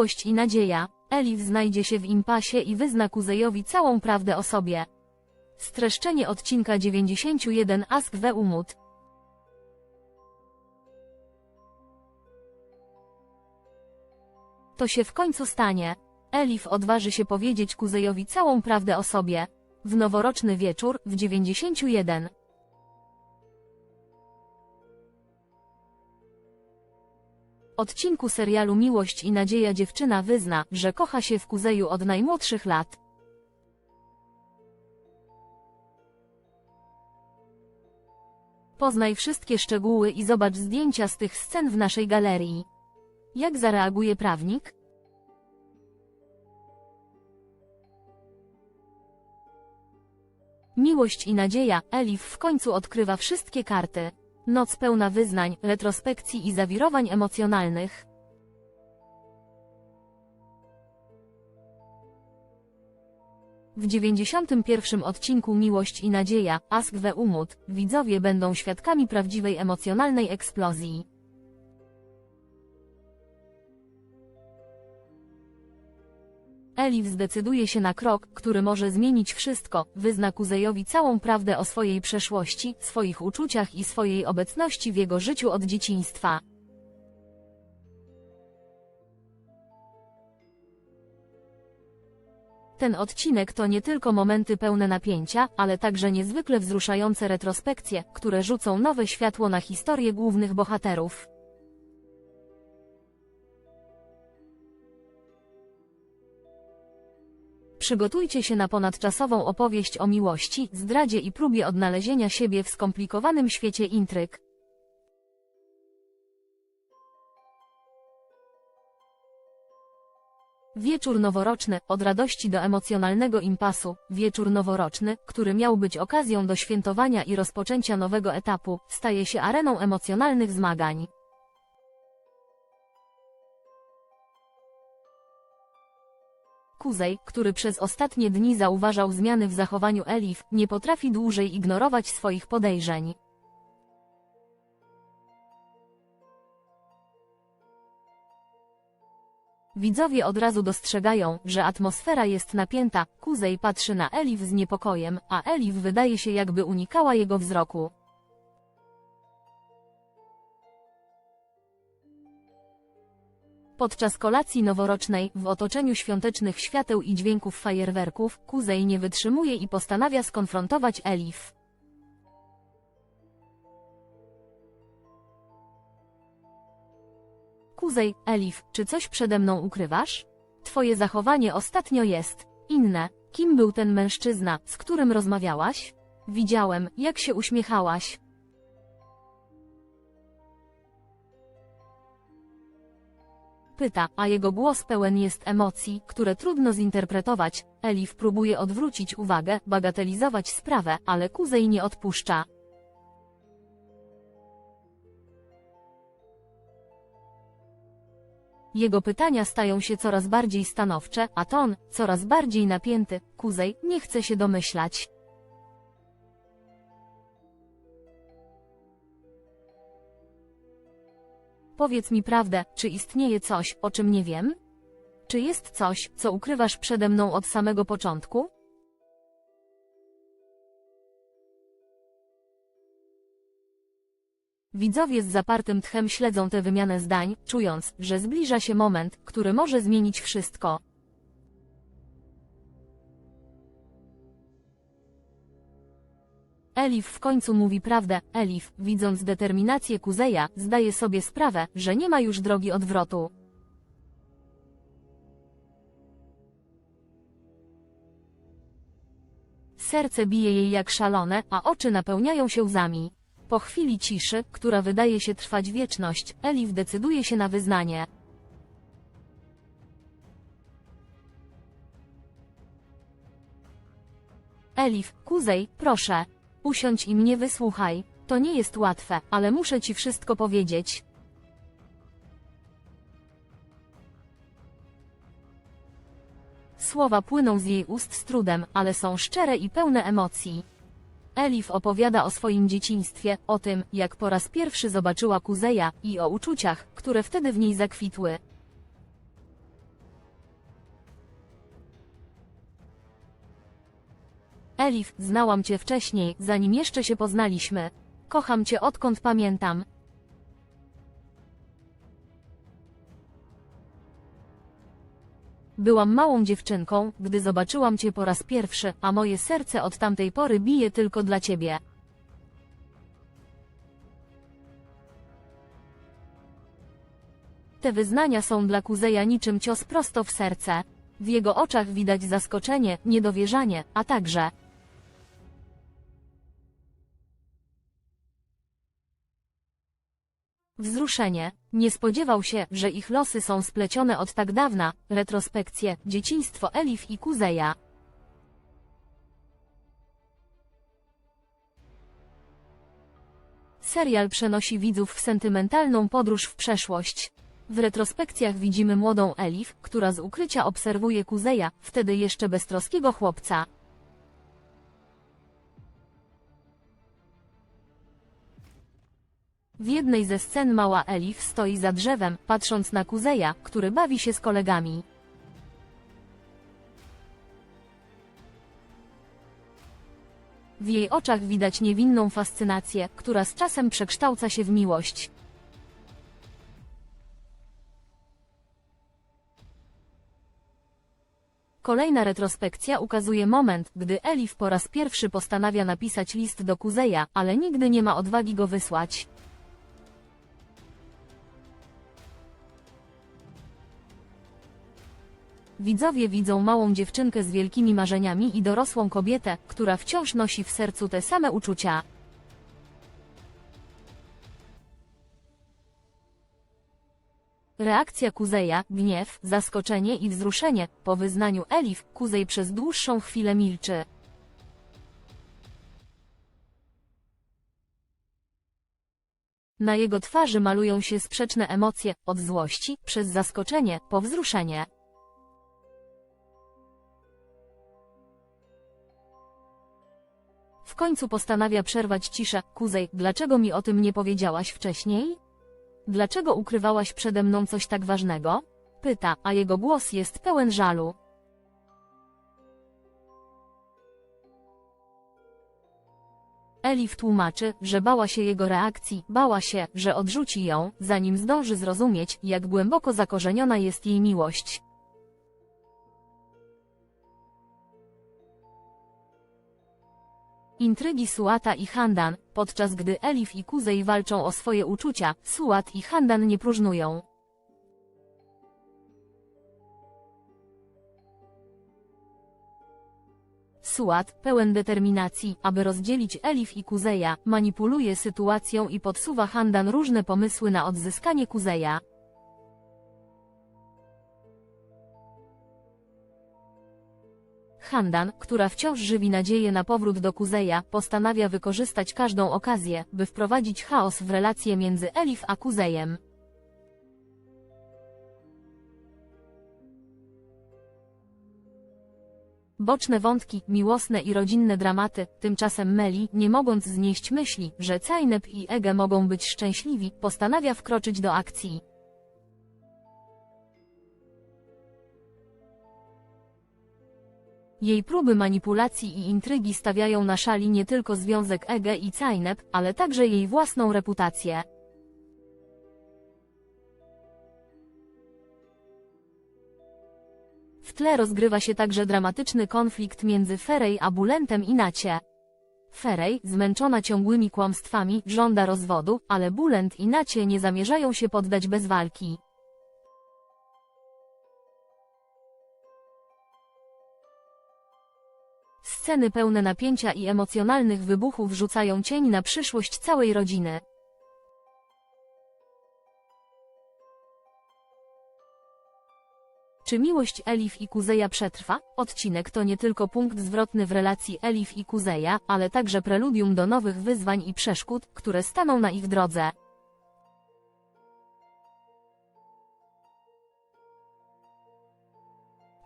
Miłość i nadzieja. Elif znajdzie się w impasie i wyzna Kuzejowi całą prawdę o sobie. Streszczenie odcinka 91 Ask we Umut. To się w końcu stanie. Elif odważy się powiedzieć Kuzejowi całą prawdę o sobie. W noworoczny wieczór, w 91. Odcinku serialu Miłość i Nadzieja dziewczyna wyzna, że kocha się w Kuzeju od najmłodszych lat. Poznaj wszystkie szczegóły i zobacz zdjęcia z tych scen w naszej galerii. Jak zareaguje prawnik? Miłość i nadzieja, Elif w końcu odkrywa wszystkie karty. Noc pełna wyznań, retrospekcji i zawirowań emocjonalnych. W 91 odcinku Miłość i Nadzieja, Ask Umut, widzowie będą świadkami prawdziwej emocjonalnej eksplozji. Elif zdecyduje się na krok, który może zmienić wszystko, wyzna Kuzejowi całą prawdę o swojej przeszłości, swoich uczuciach i swojej obecności w jego życiu od dzieciństwa. Ten odcinek to nie tylko momenty pełne napięcia, ale także niezwykle wzruszające retrospekcje, które rzucą nowe światło na historię głównych bohaterów. Przygotujcie się na ponadczasową opowieść o miłości, zdradzie i próbie odnalezienia siebie w skomplikowanym świecie intryg. Wieczór noworoczny, od radości do emocjonalnego impasu, wieczór noworoczny, który miał być okazją do świętowania i rozpoczęcia nowego etapu, staje się areną emocjonalnych zmagań. Kuzej, który przez ostatnie dni zauważał zmiany w zachowaniu Elif, nie potrafi dłużej ignorować swoich podejrzeń. Widzowie od razu dostrzegają, że atmosfera jest napięta, Kuzej patrzy na Elif z niepokojem, a Elif wydaje się jakby unikała jego wzroku. Podczas kolacji noworocznej, w otoczeniu świątecznych świateł i dźwięków fajerwerków, Kuzej nie wytrzymuje i postanawia skonfrontować Elif. Kuzej, Elif, czy coś przede mną ukrywasz? Twoje zachowanie ostatnio jest inne. Kim był ten mężczyzna, z którym rozmawiałaś? Widziałem, jak się uśmiechałaś. Pyta, a jego głos pełen jest emocji, które trudno zinterpretować. Elif próbuje odwrócić uwagę, bagatelizować sprawę, ale Kuzej nie odpuszcza. Jego pytania stają się coraz bardziej stanowcze, a ton coraz bardziej napięty. Kuzej nie chce się domyślać. Powiedz mi prawdę, czy istnieje coś, o czym nie wiem? Czy jest coś, co ukrywasz przede mną od samego początku? Widzowie z zapartym tchem śledzą tę wymianę zdań, czując, że zbliża się moment, który może zmienić wszystko. Elif w końcu mówi prawdę. Elif, widząc determinację Kuzeja, zdaje sobie sprawę, że nie ma już drogi odwrotu. Serce bije jej jak szalone, a oczy napełniają się łzami. Po chwili ciszy, która wydaje się trwać wieczność, Elif decyduje się na wyznanie. Elif, Kuzej, proszę. Usiądź i mnie wysłuchaj. To nie jest łatwe, ale muszę ci wszystko powiedzieć. Słowa płyną z jej ust z trudem, ale są szczere i pełne emocji. Elif opowiada o swoim dzieciństwie, o tym, jak po raz pierwszy zobaczyła Kuzeja i o uczuciach, które wtedy w niej zakwitły. Elif, znałam cię wcześniej, zanim jeszcze się poznaliśmy. Kocham cię odkąd pamiętam. Byłam małą dziewczynką, gdy zobaczyłam cię po raz pierwszy, a moje serce od tamtej pory bije tylko dla ciebie. Te wyznania są dla Kuzeja niczym cios prosto w serce. W jego oczach widać zaskoczenie, niedowierzanie, a także wzruszenie. Nie spodziewał się, że ich losy są splecione od tak dawna. Retrospekcje, dzieciństwo Elif i Kuzeja. Serial przenosi widzów w sentymentalną podróż w przeszłość. W retrospekcjach widzimy młodą Elif, która z ukrycia obserwuje Kuzeja, wtedy jeszcze beztroskiego chłopca. W jednej ze scen mała Elif stoi za drzewem, patrząc na Kuzeja, który bawi się z kolegami. W jej oczach widać niewinną fascynację, która z czasem przekształca się w miłość. Kolejna retrospekcja ukazuje moment, gdy Elif po raz pierwszy postanawia napisać list do Kuzeja, ale nigdy nie ma odwagi go wysłać. Widzowie widzą małą dziewczynkę z wielkimi marzeniami i dorosłą kobietę, która wciąż nosi w sercu te same uczucia. Reakcja Kuzeja, gniew, zaskoczenie i wzruszenie. Po wyznaniu Elif, Kuzej przez dłuższą chwilę milczy. Na jego twarzy malują się sprzeczne emocje, od złości, przez zaskoczenie, po wzruszenie. W końcu postanawia przerwać ciszę. Kuzej, dlaczego mi o tym nie powiedziałaś wcześniej? Dlaczego ukrywałaś przede mną coś tak ważnego? Pyta, a jego głos jest pełen żalu. Elif tłumaczy, że bała się jego reakcji, bała się, że odrzuci ją, zanim zdąży zrozumieć, jak głęboko zakorzeniona jest jej miłość. Intrygi Suata i Handan, podczas gdy Elif i Kuzej walczą o swoje uczucia, Suat i Handan nie próżnują. Suat, pełen determinacji, aby rozdzielić Elif i Kuzeja, manipuluje sytuacją i podsuwa Handan różne pomysły na odzyskanie Kuzeja. Handan, która wciąż żywi nadzieję na powrót do Kuzeja, postanawia wykorzystać każdą okazję, by wprowadzić chaos w relacje między Elif a Kuzejem. Boczne wątki, miłosne i rodzinne dramaty, tymczasem Meli, nie mogąc znieść myśli, że Cajnep i Ege mogą być szczęśliwi, postanawia wkroczyć do akcji. Jej próby manipulacji i intrygi stawiają na szali nie tylko związek Ege i Cajnep, ale także jej własną reputację. W tle rozgrywa się także dramatyczny konflikt między Ferej a Bulentem i Nacie. Ferej, zmęczona ciągłymi kłamstwami, żąda rozwodu, ale Bulent i Nacie nie zamierzają się poddać bez walki. Sceny pełne napięcia i emocjonalnych wybuchów rzucają cień na przyszłość całej rodziny. Czy miłość Elif i Kuzeja przetrwa? Odcinek to nie tylko punkt zwrotny w relacji Elif i Kuzeja, ale także preludium do nowych wyzwań i przeszkód, które staną na ich drodze.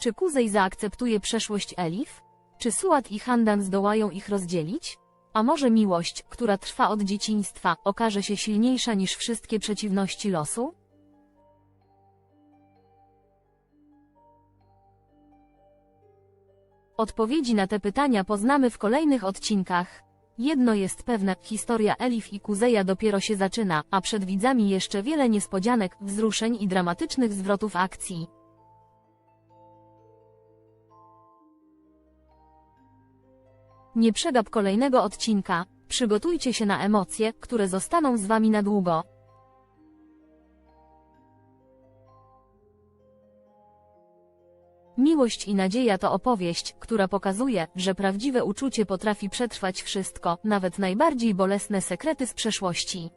Czy Kuzej zaakceptuje przeszłość Elif? Czy Suat i Handan zdołają ich rozdzielić? A może miłość, która trwa od dzieciństwa, okaże się silniejsza niż wszystkie przeciwności losu? Odpowiedzi na te pytania poznamy w kolejnych odcinkach. Jedno jest pewne, historia Elif i Kuzeja dopiero się zaczyna, a przed widzami jeszcze wiele niespodzianek, wzruszeń i dramatycznych zwrotów akcji. Nie przegap kolejnego odcinka. Przygotujcie się na emocje, które zostaną z wami na długo. Miłość i nadzieja to opowieść, która pokazuje, że prawdziwe uczucie potrafi przetrwać wszystko, nawet najbardziej bolesne sekrety z przeszłości.